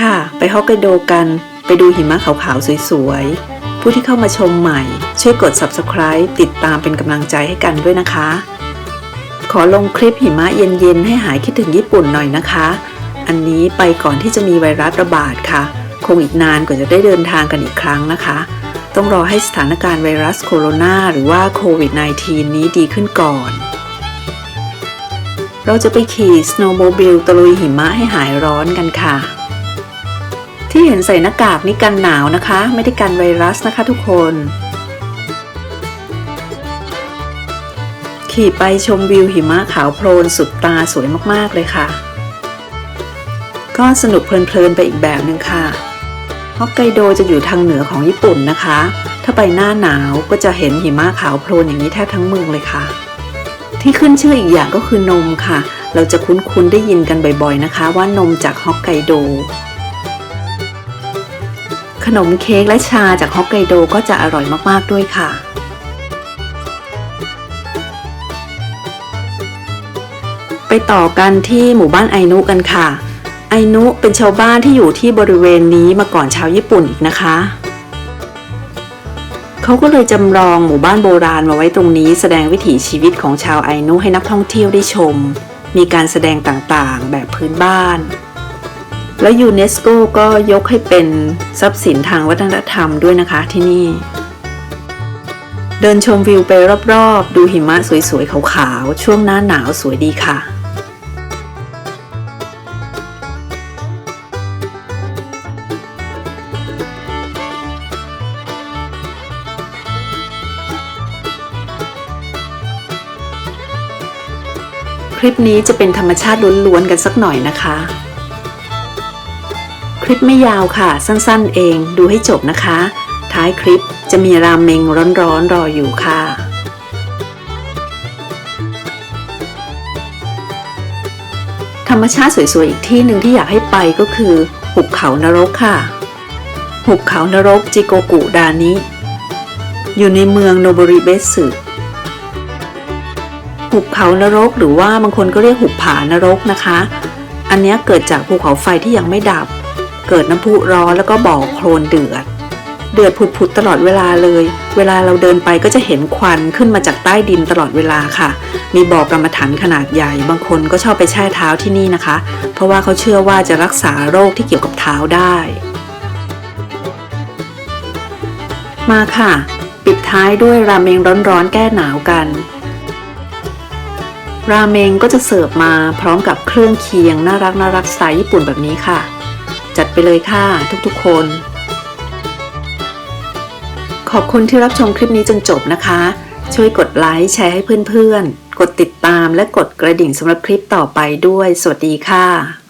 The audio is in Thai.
ค่ะ ไปฮอกไกโดกัน ไปดูหิมะขาวๆ สวยๆ ผู้ที่เข้ามาชมใหม่ ช่วยกด subscribe ติดตามเป็นกำลังใจให้กันด้วยนะคะ ขอลงคลิปหิมะเย็นๆ ให้หายคิดถึงญี่ปุ่นหน่อยนะคะ อันนี้ไปก่อนที่จะมีไวรัสระบาดค่ะ คงอีกนานกว่าจะได้เดินทางกันอีกครั้งนะคะ ต้องรอให้สถานการณ์ไวรัสโคโรนาหรือว่าโควิด -19 นี้ดีขึ้นก่อนเราจะไปขี่สโนว์โมบิลตะลุยหิมะให้หายร้อนกันค่ะ ที่เห็นใส่หน้ากากนี่กันหนาวนะคะ ไม่ได้กันไวรัสนะคะทุกคน ขี่ไปชมวิวหิมะขาวโพลนสุดตาสวยมากๆเลยค่ะ ก็สนุกเพลินๆไปอีกแบบหนึ่งค่ะฮอกไกโดจะอยู่ทางเหนือของญี่ปุ่นนะคะ ถ้าไปหน้าหนาวก็จะเห็นหิมะขาวโพลนอย่างนี้แทบทั้งเมืองเลยค่ะ ที่ขึ้นชื่ออีกอย่างก็คือนมค่ะ เราจะคุ้นๆได้ยินกันบ่อยๆนะคะ ว่านมจากฮอกไกโด ขนมเค้กและชาจากฮอกไกโดก็จะอร่อยมาก ๆ ด้วยค่ะ ไปต่อกันที่หมู่บ้านไอนุกันค่ะ ไอนุเป็นชาวบ้านที่อยู่ที่บริเวณนี้มาก่อนชาวญี่ปุ่นอีกนะคะ เขาก็เลยจำลองหมู่บ้านโบราณมาไว้ตรงนี้ แสดงวิถีชีวิตของชาวไอนุให้นักท่องเที่ยวได้ชม มีการแสดงต่างๆ แบบพื้นบ้าน และยูเนสโกก็ยกให้เป็นทรัพย์สินทางวัฒนธรรมด้วยนะคะที่นี่ เดินชมวิวไปรอบๆ ดูหิมะสวยๆ ขาวๆ ช่วงหน้าหนาวสวยดีค่ะ คลิปนี้จะเป็นธรรมชาติล้วนๆกันสักหน่อยนะคะ คลิปไม่ยาวค่ะ สั้นๆเองดูให้จบนะคะ ท้ายคลิปจะมีรามเมงร้อนๆรออยู่ค่ะธรรมชาติสวยๆ อีกที่หนึ่งที่อยากให้ไปก็คือ หุบเขานรกค่ะ หุบเขานรกจิโกกุดานิ อยู่ในเมืองโนบริเบสึหุบเขานรกหรือว่าบางคนก็เรียกหุบผานรกนะคะ อันนี้เกิดจากภูเขาไฟที่ยังไม่ดับ เกิดน้ำพุร้อนแล้วก็บ่อโคลนเดือด เดือดผุดๆตลอดเวลาเลย เวลาเราเดินไปก็จะเห็นควันขึ้นมาจากใต้ดินตลอดเวลาค่ะ มีบ่อกรรมฐานขนาดใหญ่ บางคนก็ชอบไปแช่เท้าที่นี่นะคะ เพราะว่าเขาเชื่อว่าจะรักษาโรคที่เกี่ยวกับเท้าได้ มาค่ะ ปิดท้ายด้วยราเมงร้อนๆแก้หนาวกันราเมงก็จะเสิร์ฟมาพร้อมกับเครื่องเคียงน่ารักน่ารักสไตล์ญี่ปุ่นแบบนี้ค่ะ จัดไปเลยค่ะทุกๆคน ขอบคุณที่รับชมคลิปนี้จนจบนะคะ ช่วยกดไลค์แชร์ให้เพื่อนๆ กดติดตามและกดกระดิ่งสำหรับคลิปต่อไปด้วย สวัสดีค่ะ